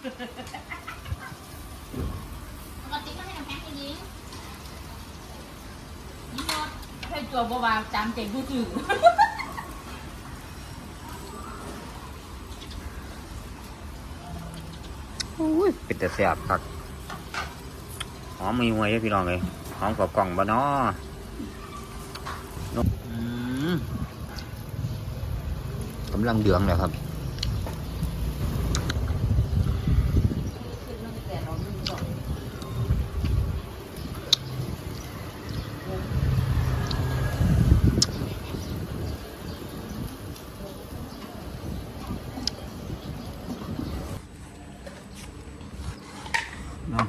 ปกติก็ให้น้ำแข็งอย่างนี้ยี่ห้อให้ตัวบวาจามเจ๋งผู้ถืออุ้ยเป็นแต่แสบครับหอมมีหวยเด้อพี่น้องเลยหอมกว่ากล่องบ่เนาะนกอืมกำลังเดืองเลยครับ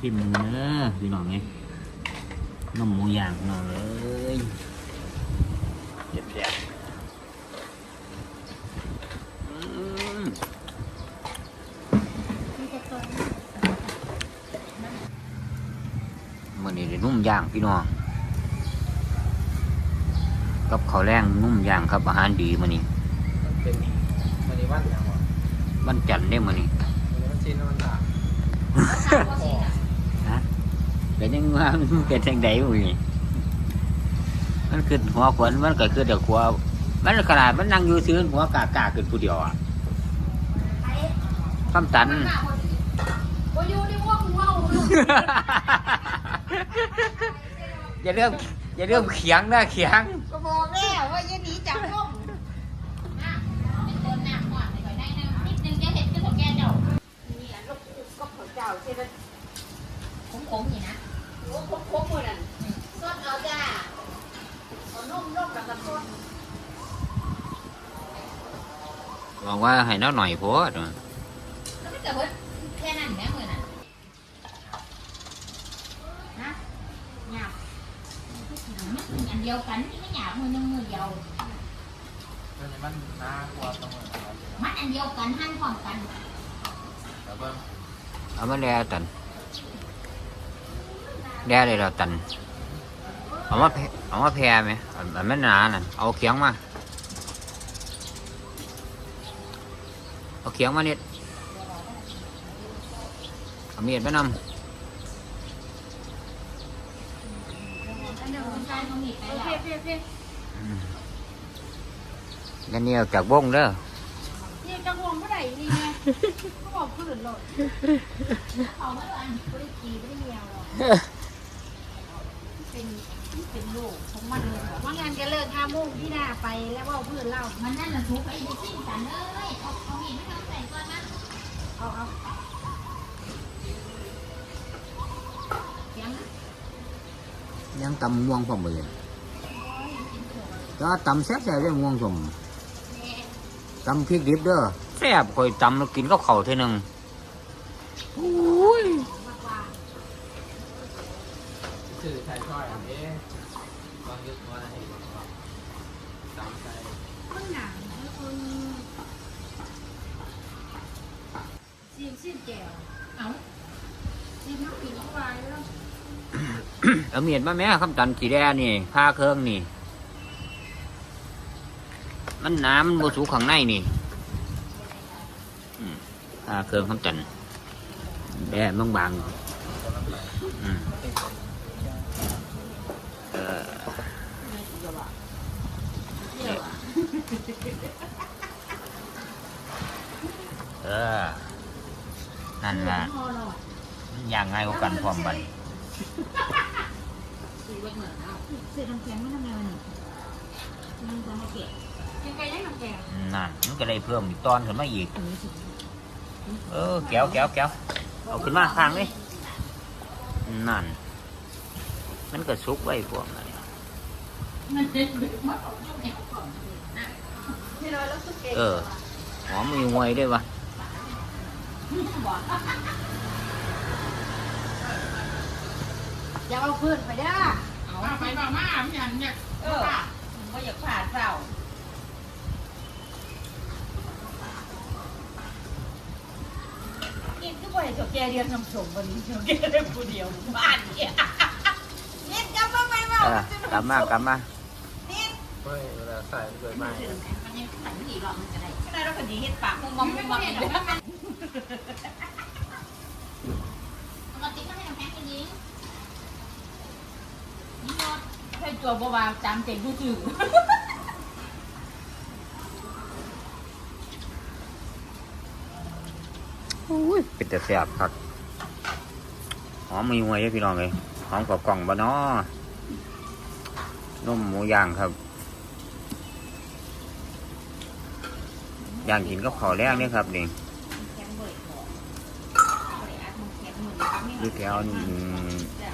ชิมเนื้อพี่น้องไงน้ำหมูย่างพี่น้องเลยเจ็บแสบอืมมันนี่ได้นุ่มย่างพี่น้องกับข้าวแรงนุ่มย่างครับอาหารดีมันนี่เป็นมันนี้วันยังวะมันจันทร์ได้มันนี่มันนี้มันชินแล้วมันด่าฮะ เป็นยังว่ามันเป็นจังไดอุ้ยมันขึ้นหัวขวนมันก็คือเด็กหัวมันขนาดมันนั่งอยู่ซื้อหัวกากาขึ้นผู้เดียวอะคำตันโอ้ยอยู่ในว่องว่าวอย่าเริ่มอย่าเริ่มเขียงนะเขียงก็บอกแล้วว่าอย่าหนีจากว่องอะเป็นต้นน้ำก่อนไปก่อนได้นะ นิดนึงจะเห็นก็ถกแกเจ้านี่อะลูกก็ขอเจ้าใช่ไหมขมๆนี่นะโอ้ขมๆหมดอะซดเอาจ้าเอานุ่มๆแล้วก็ซดบอกว่าให้น้าหน่อยโพดแล้วไม่เกิดว่าแค่นั้นแม่มือน่ะนะหยาบมันเป็นอันเดียวกันนี่ไม่หยาบมือหนึงมือเดียวมันนี้มันน่ากลัวตรงนั้นครับมันอันเดียวกันหั่นพร้อมกัน แต่ว่าเอามาแล่ตัน แล่เลยเราตัน เอามาแพเอามาแพรไหมอันอันมันหนาน่ะเอาเขียงมา เอาเขียงมานิดเอามีดไปนำอันเดียวกันใช่เขามีไปแล้วกันเนี่ยวจากวงเด้อนี่จังหวงเมื่อไหร่นี่ไงเขาบอกพื้นโหลดเขาไม่ได้อันไม่ได้กีไม่ได้เมียวหรอก เป็นเป็นลูกของมันเลยว่างานจะเลิกห้าโมงที่หน้าไปแล้วว่าเพื่อนเล่ามันนั่นแหละทุกไปดูที่กันเลยเอาเอาหินไม่ต้องใส่ก่อนนะเอาเอาเสียงยังตำม่วงผมเลยก็ตำแซ่บๆได้ม่วงสมตำพริกดิบเด้อแซ่บคอยตำแล้วกินก็เข่าวเท่านึงอุ้ย สื่อไทยช่อยอันนี้บางยุคว่าอะไรจำใจข้างหนังคนซีมซีมแก้วเอาซีมน้ำปิ่นเข้าไปแล้วเอาเมียดมาแม่คำตันสีแดงนี่ผ้าเครื่องนี่ มันน้ำมันบสุข้างในนี่ผ้าเครื่องคำตันแดงบางๆอืมเออเออ นั่นแหละพอหรอกอย่างง่ายกว่ากันพร้อมบันเสียน้ำแข็งไม่ทำไงมันมันจะให้เกะยังไงได้น้ำแข็งนั่นมันก็ได้เพิ่มอีกตอนขึ้นมาอีก เออแก้วแก้วแก้วเอาขึ้นมาข้างเลยนั่น มันก็ซุกไว้พวกนั้นมันเด็ดมากไม่น้อยแล้วสุดเก่งเออหอมมีงวยด้วยวะ อย่าเอาเพื่อนไปด้าเอาไปมาม่ามันอย่างเนี่ยเออก็อยากผ่าเศร้ากินก็บ่อยจบแกเรียนน้ำสมวันนี้จบแกได้ผู้เดียวบ้านเนี่ยเนี่ยจำมาไหมว่าเออกลับมากลับมาเฮ้ยเวลาใส่มันเลยไหมมันยังสั่งไม่ดีหรอกมันจะได้ก็ได้แล้วพอดีเห็ดปากมุมมองมุมมอง ปตัวบวาจามเจ็บดูจืดอุ้เป็นแต่แสบครับหอมมีมวยเด้พี่น้องเลยหอมกับกล่องบะนอนุ่มหมูย่างครับ ย่างกินก็ขอแรกเนี่ยครับนี่ อนี่อยู่แถว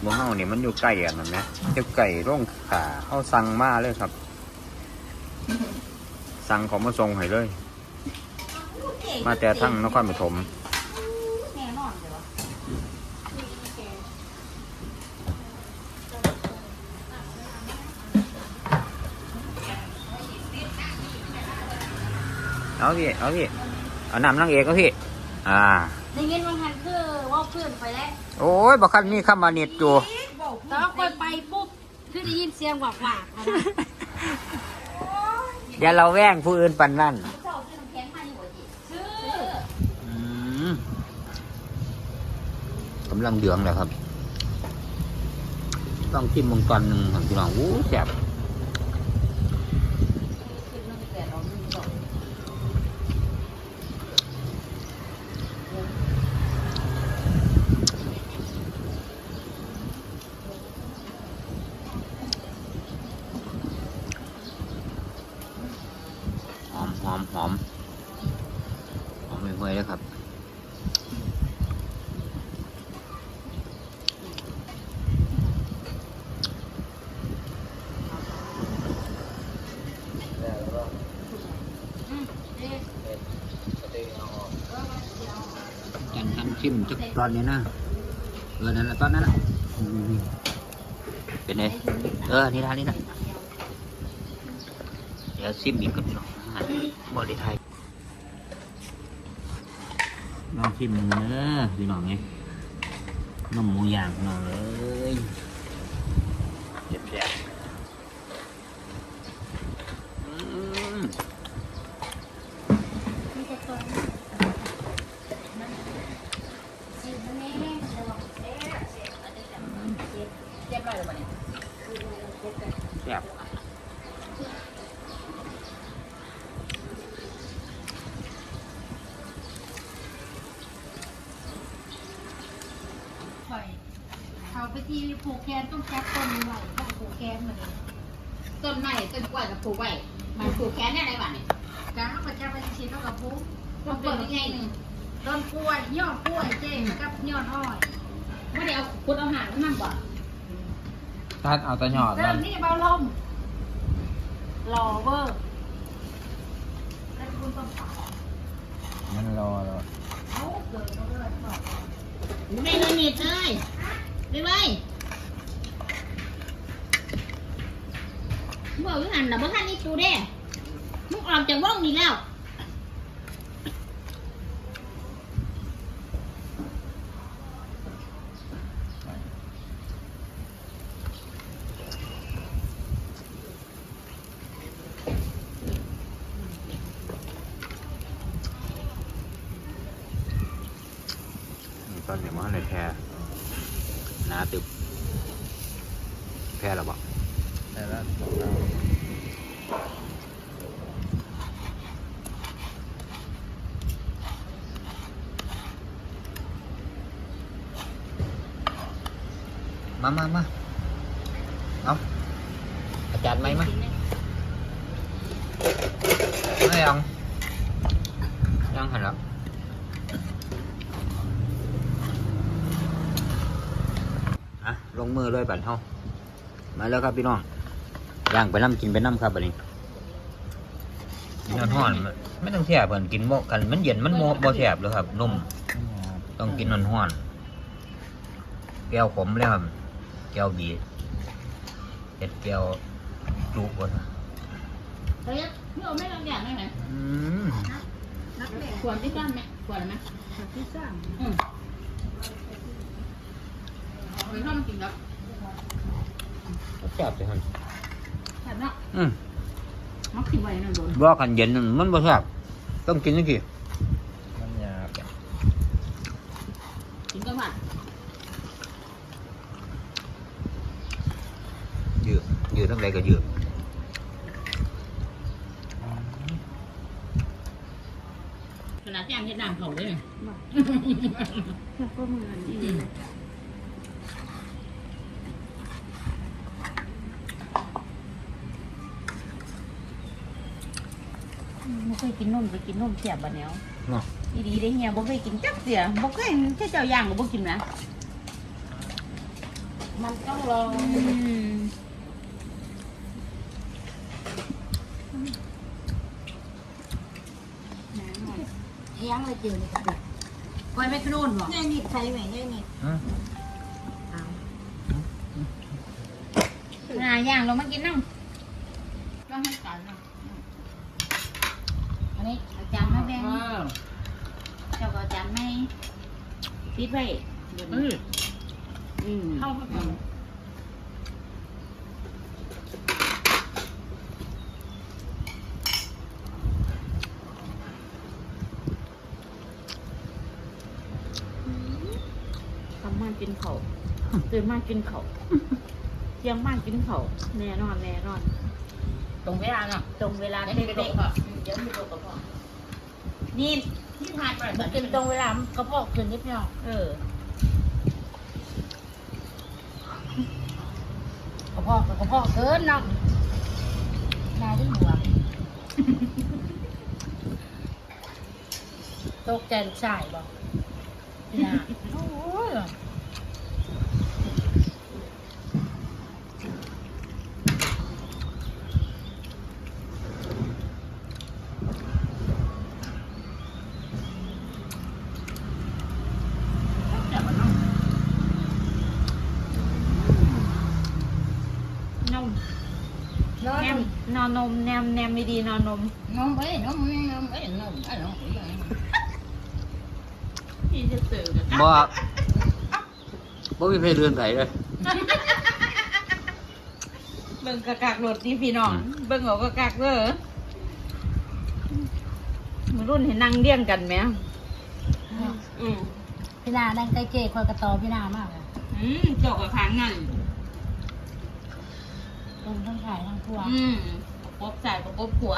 หมู่เฮานี่มันอยู่ใกล้กันนั่นนะเจ้าไก่ร่องขาเขาสั่งมาเลยครับ สั่งของมาส่งให้เลย มาแต่ทั้งนครปฐมเอาพี่เอาพี่เอาน้ำนางเอกเอาพี่ อ่า ได้ยินว่าหันคือว่าเพื่อนไปแล้วโอ้ยบักคันมีคำมาเน็ตอยู่แต่ว่าคนไปปุ๊บคือได้ยินเสียงหวากหวากนะอย่าเราแว่งผู้อื่นปันนั่นเจ้าซื้อน้ำแข็งมาอยู่บ่จิซื้ออืมกำลังเดืองเลยครับ ต้องชิมมงตอนหนึ่งของพี่น้องอู้แซ่บ ขึ้นน้ำแต่เราไม่บอก หอมหอมหอมหอมไม่ห่วยเลยครับ แล้วก็ อืมเอ๊ะ เป็นสเต็กเอาออก เออเดี๋ยว จันทำชิมจัก ตอนนี้นะเออนั่นแหละตอนนั้นน่ะอืมเป็นไงเออนี่ทานนี่นะเดี๋ยวซิมอีกกับพี่น้องอาหารบริไทยลองชิมเนื้อพี่น้องไงน้ำหมูย่างพี่น้องเลยเจ็บแสบอืม มีแต่ตัวสิมันแน่เดี๋ยวเอ๊ะเสียอันนี้แบบเจ็บ เรียบร้อยแล้วบ่เนี่ย คือมันเจ็บกัน แซ่บ ข่อยเขาไป ที่ผูกแขนต้องแจ็คต้นไว้ต้องผูกแขนมาเลยต้นไม้ต้นกล้วยกับปลูกไว้มันปลูกแค่ได้ไรบ้างเนี่ยจ้าเขาจะไปชิมแล้วกับผูกต้นกล้วยยังไงหนึ่งต้นกล้วยยอดกล้วยเจ๊กับยอดอ้อยไม่ได้เอาพุดเอาหางมันบ่ตัดเอาแตะหยอดเริ่มัมนนี่เบาลมรอเวอร์แล้วคุณต้องปามันรอแล้วเอาเกิดมาเลยบอกไม่เลยนิดเลย ไปไว้บอกว่าหันหนะบ่ทันนี่กูเด้มึงออกจากว่องนี่แล้วตอนนี้มันในแพร ตึบแพรหรอบอกแต่ละมามามาเอาอาจารย์ไหมมาไม่ยังยังหันแล้ว อะลงมือเลยบัดเฮามาแล้วครับพี่น้องย่างไปน้ำกินไปน้ำครับบัดนี้ยอดห่อนมันไม่ต้องแช่เพิ่นกินโมกันมันเย็นมันโมบ่แซ่บเลยครับนุ่มต้องกินนอนห้อนๆแก้วขมแล้วครับแก้วบีเห็ดแก้วจุกวะเฮ้ยมึงเอาไม่รังอย่างได้ไหมอืมนักเรียนควรที่สั้นไหมควรไหมที่สร้างอืมเอาไปทอดมันกินแล้ว แซ่บเลยครับแซ่บเนาะอืมมักกินไว้นั่นโดน บ่กันเย็นนั่นมันบ่แซ่บต้องกินจังซี่ มันหยาบ กินกับผัด ยืดยืด ทั้งใดก็ยืด ขนาดย่างเฮ็ดน้ำเขาเลย ก็เหมือนอีก บ่เคยกินนมไปกินนมเสียบบ่แนวเนาะอีดีได้เฮียบ่เคยกินจักเสียบ่เคยแค่เจ้าย่างก็บ่กินนะมันต้องลองอืมเลี้ยงเลยเจียวนี่ก็คอยไม่กระโดนหรอเนี่ยนี่ใส่ไหมเนี่ยนี่อืมอ่าย่างลงมากินน้ำก็ให้กันนะอันนี้อาจารย์มา แบ่งอเจ้าก็อาจารย์ไม่ปิดไว้เดี๋ยวนี้อืมเข้าไปก่อนทำมานกินเขาวตื่นมานกินเขาวเที่ยงมานกินเขาวแน่นอนแน่นอน ตรงเวลาเนาะตรงเวลาเด็เด็กกเด็กๆเดี๋ยวมีตัวกระเพาะ นี่ที่ทานไปมันกินตรงเวลากระเพาะขึ้นนิดเดียวเออกระเพาะกระเพาะเกินเนาะนายที่หัวตกใจลูกชายบอกนะโอ้ย นม นอน แนมน อนนมแนมแนมไม่ดีนอนนมนมเอ้ยนมนมเอ้ยนมเอ้ยนมเอ้ยพี่จะตื่นกับบ่บ่มีเพศเรือนไผเลย เบิ่งกะกากรถนี่พี่น้อง เบิ่งเอากะกากเด้อมันรุ่นเห็นนั่งเลี้ยงกันไหมอืมพี่นาดังใจเก๋คอยกระตอพี่นามากเลยอืมเจาะกับขางนั่นตรงทั้งขายทั้งทั่วอืมประ กบใส่ประกบหัว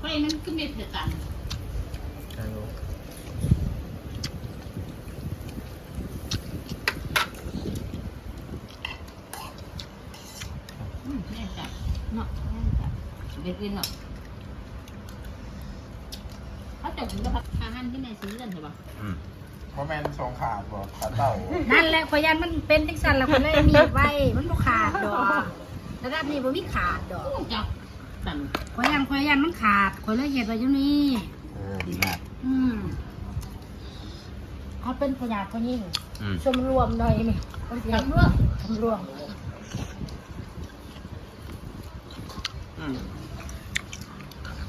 ไปมันก็มีเผ็ดตัน อืมแน่ใจเนาะแน่ใจ เด็กกินเนาะเขาจบถึงกับอาหารที่แม่ซื้อกันใช่ปะอืมเพราะแม่นสองขาดบ่ขาเต่านั่นแหละขอยยันมันเป็นจังสันแล้วคนเลยมีไว้ มันบ่ขาดดอกระดับนี้บ่มีขาดดอกจับตันขอยยันขอยยันมันขาดขอยเลยเฮ็ดไว้อยู่นี่โอ้ดีมากอืมเขาเป็นพยาธิคนยิ่งอืมชมรวมหน่อยนี่คนเดียวทำเรื่องชมรวม อืม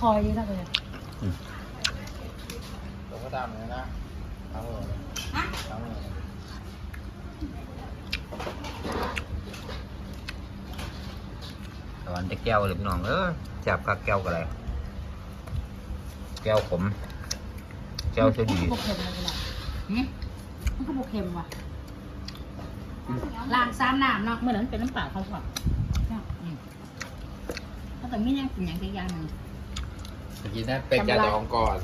คอยนี่นะเลยตัวก็ดำเลยนะเอาเลยฮะเอาเลยตอนจะแก้วเลยพี่น้องเออจับกักแก้วก็ได้แก้วขมแก้วเสียดีมันก็บ่เค็มเลยพี่น้องหืมมันก็บ่เค็มว่ะล้างซ้ำน้ำเนาะเมื่อนั้นเป็นน้ำเปล่าเขาผัดอืมเขาแต่ไม่ยังกินอย่างใดอย่างหนึ่ง เมื่อกี้นั่นเป็นยาดองก่อน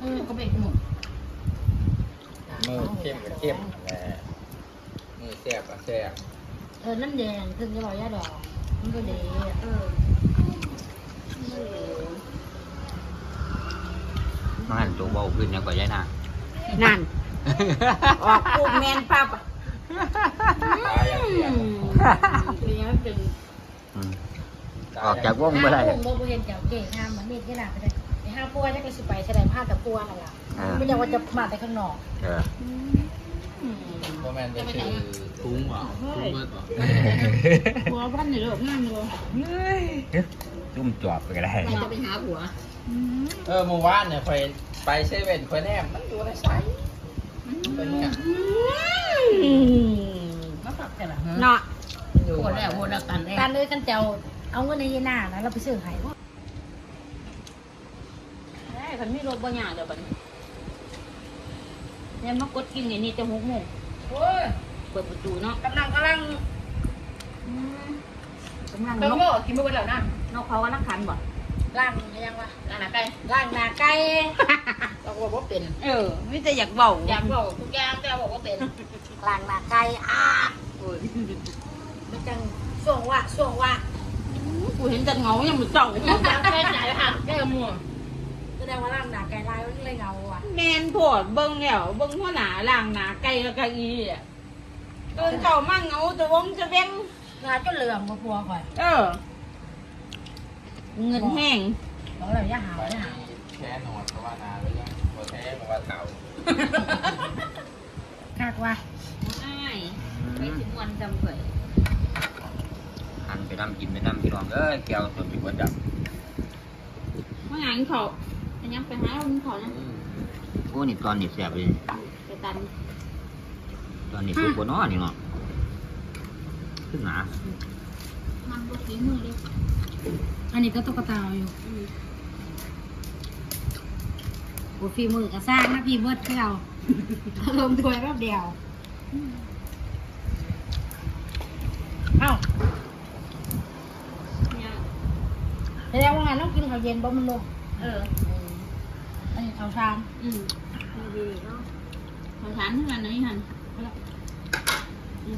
เออก็เป็นหมดมือเข้มกับเข้มแหละมือแซ่บกับแซ่บเออนั่นแดงถึงจะบอกย่าดอกมันก็ดีเออมาหันตัวเบาขึ้นยังกว่าย่ายหน้านั่นออกปูแมนปั๊บ ตายอย่างเดียวเป็นยังเป็น อืม ออกจากวงไม่ได้ห้าบ่บ่เห็นเจ้าเก่งงามเหมือนมีดที่หลังไปเลยไอ้ห้าปัวจักก็สิไปแสดงผ้าแต่ปัวนั่นล่ะเออไม่อยากว่าจะมาแต่ข้างนอกเออเพราะแม่นจะคือคุ้งเหรอคุ้งมืดเหรอหัวพันอยู่เลิกนั่นเลยจุ่มจอบไปก็ได้ใครจะไปหาหัวเออเมื่อวานเนี่ยคอยไปเซเว่นคอยแนมมันอยู่ในไซส์ตัวเนี้ยมาปรับแต่ละเนาะอยู่โหดแล้วโหดแล้วกันแล้วการเลยกันเจ้า เอาเงินในยีหน้านะเราไปซื้อไข่เอ้ยคันมีรถบ่ยากเดี๋ยวบัดนี้เนี่ยมากดกินนี่นี่จะหกโมงโอ้ยเปิดประตูเนาะกำลังกำลังอืมกำลังเติมนกโม่กินไปหมดแล้วนะนกเขากำลังขันบ่ล่างยังวะล่างหนาไก่ล่างหน้าไก่เราบอกว่าเป็นเออมิแต่อยากเบาอยากบอกทุกอย่างแต่บอกว่าเป็นล่างหน้าไก่อะโอ้ยมันจังส่วงว่าส่วงว่า กูเห็นแต่เงายังมือเจ้าอยากแค่ไหนค่ะแก้มัวแสดงว่าล่างหน้าไก่ลายมันเลยเงาอะแมนโพดเบิ่งแล้วเบิ่งหัวหน้าล่างหน้าไก่แล้วก็อีอะเดินเข้ามาเงาจะวงจะแบงหน้าจนเหลืองมาพัวก่อนเออ เงินแห้งบอกเลยอย่าหาวไปอย่าหาวแค่นอนเพราะว่านาเรื่องโคแท้เพราะว่าเต่าคาดว่าอ้ายไปถึงวันจำเผยหัน ไปน้ำกินไปน้ำพี่น้องเอ้ยแก้วส่วนมีคนจับเมื่อไงเขาอันยังไปหาคนเขานะโอ้นี่ตอนนี้แสบเลยไปตัน ตอนนี้สุกบนน้อนี่เนาะขึ้นหนามันบดฝีมือเลยอันนี้ก็ตุ๊กตาอยู่โอ้ฟีมือก็สร้างนะพี่เบิร์ดคือเราลมถวยแป๊บเดียว เอ้า เนี่ย แสดงว่าไงต้องกินข้าวเย็นบ่มันลงเอออันนี้ข้าวชามอืมดีๆเนาะขอถามเพื่อนหน่อยหันอ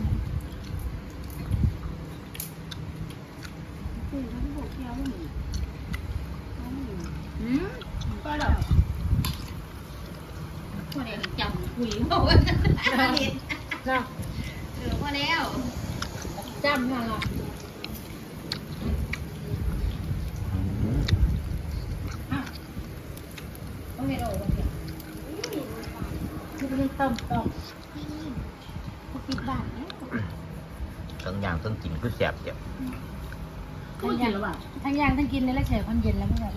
ืมก็แบบพอเดี๋ยวจำคุยบอกว่าเนาะเออพอแล้วจำนั่นล่ะต้องเห็นโอ้บางทีคือเป็น ต้มต้มพวกปิดบ้านเนี่ยทั้งอย่างทั้งกินคือแสบเจ็บพูดอยู่หรือเปล่าทั้งย่างทั้งกินเลยแล้วเฉยความเย็นแล้วไม่แบบ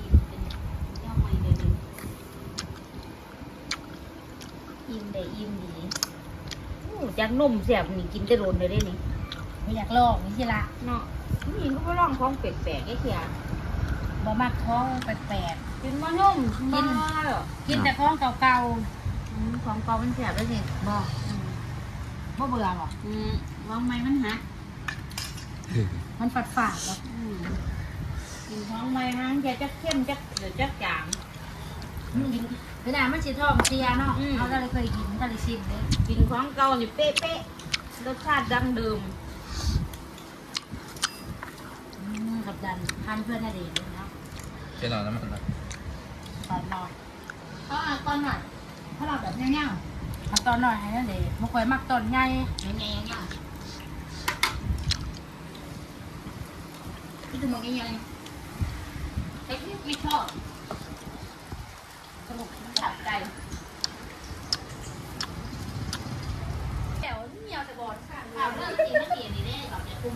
อิ่มได้อิ่มดีจากนมเสียบนี่กินแต่โดนเลยได้นี่ไม่อยากลอกนี่สิละเนาะนี่ก็ไปลองของแปลกๆไอ้เสียบ่มักท้องแปลกกินมะนมกินๆกินแต่ของเก่า ของเก่ามันเสียบแล้วสิๆบ่บ่เบื่อหรอกอืมวางไม้มันหักมันฝาดฝาดๆหรอกอืมกินของไม้มันจะจักเข้มจักเดี๋ยวจักจางมันกินเวลามันสิท้องเสียเนาะอืม เขาก็เลยเคยกินก็เลยชิมเลยกินของเก่านี่เป๊ะๆรสชาติดั้งเดิมอืมกับดันทานเพื่อนน่ะดีเลยเนาะแค่นอนน้ำมันนะตอนนอนเขาอะตอนหน่อย ถ้าเราแบบเงี้ยๆเอาตอนหน่อยให้นั่นเด็บ่ค่อยมักตอนใหญ่ยังไงยังไงที่ถึงมองยังไงแต่ที่ไม่ชอบสนุกจับใจแถวเมียวจะบอลค่ะข่าวเรื่องจริงไม่ดีนี่ได้กับเนี่ยคุม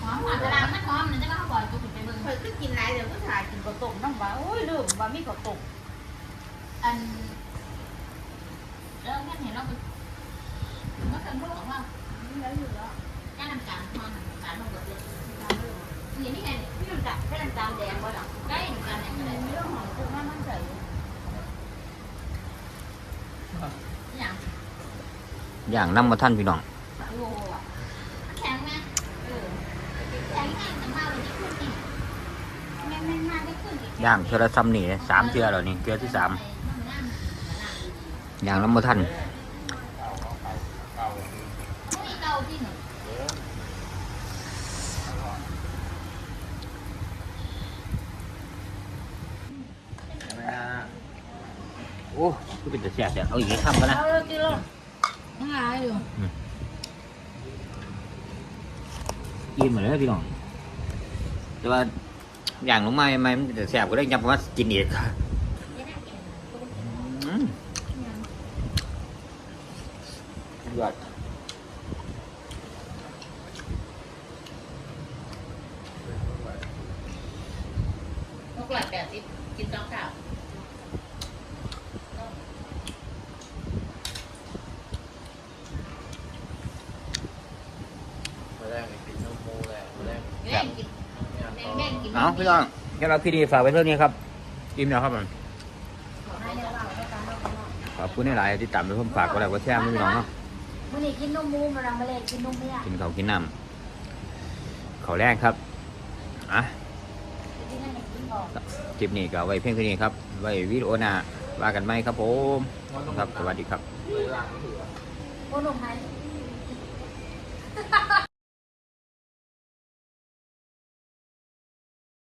หอมหวานเวลามันหอมมันจะก็บ่อยกูถึงไปเบิ่ง เคยขึ้นกินไรเดี๋ยวก็ถ่ายกินข้าวต้มน้ำบ้าโอ้ยลื มว่ามีข้าวต้มอันแล้วแค่เห็นเราเป็นเมื่อคืนพูดของเราแล้วอยู่แล้วแค่น้ำตาลทอนน้ำตาลลงหมดเลยนี่นี่ไงเนี่ยพี่น้ำตาลแค่น้ำตาลแดงบ่หรอได้น้ำตาลเนี่ยก็ได้เรื่องของคุณแม่มั่นใจอย่างอย่างน้ำมาท่านพี่น้องโอ้แข็งไหมเออแข็งแข็งแต่มาวันนี้ขึ้นอีกแม่แม่มาได้ขึ้นอีก ย่างเทือละซ้ำนี่เลยสามเทือแล้วนี่เทือที่สามอย่างน้ำมาท่านเก่าที่หนึ่งโอ้คือเป็นแต่แสบเดี๋ยวเอาอีกให้ทำกันนะเอาเลยกินเลยทั้งหลายอยู่อิ่มหมดเลยพี่น้องแต่ว่า อย่างลงมาไม่มันจะแสบก็ได้ยับว่ากินอีกอืมยอด นกหลายแปดสิบ กินสองข้าว มาแรกกินน้ำมูแหละมาแรก แม่งกิน เนี่ย แม่งแม่งกิน เอาพี่น้องแค่เราพี่ดีฝากไว้เท่านี้ครับอิ่มแล้วครับผมให้เดี๋ยวเราไปตามเราไปเนาะขอบคุณหลายๆที่ตามไปเพิ่มฝากก็แล้วก็แช่พี่น้องเนาะมื่อนี้กินนมมูมาเรามาเลยกินนมไม่ได้กินข้าวกินน้ำข้าวแรกครับอะกินนั่นกินบอกคลิปนี้ก็ไว้เพียงเท่านี้ครับ ไว้วิดีโอหน้าว่ากันไหมครับผม ครับสวัสดีครับ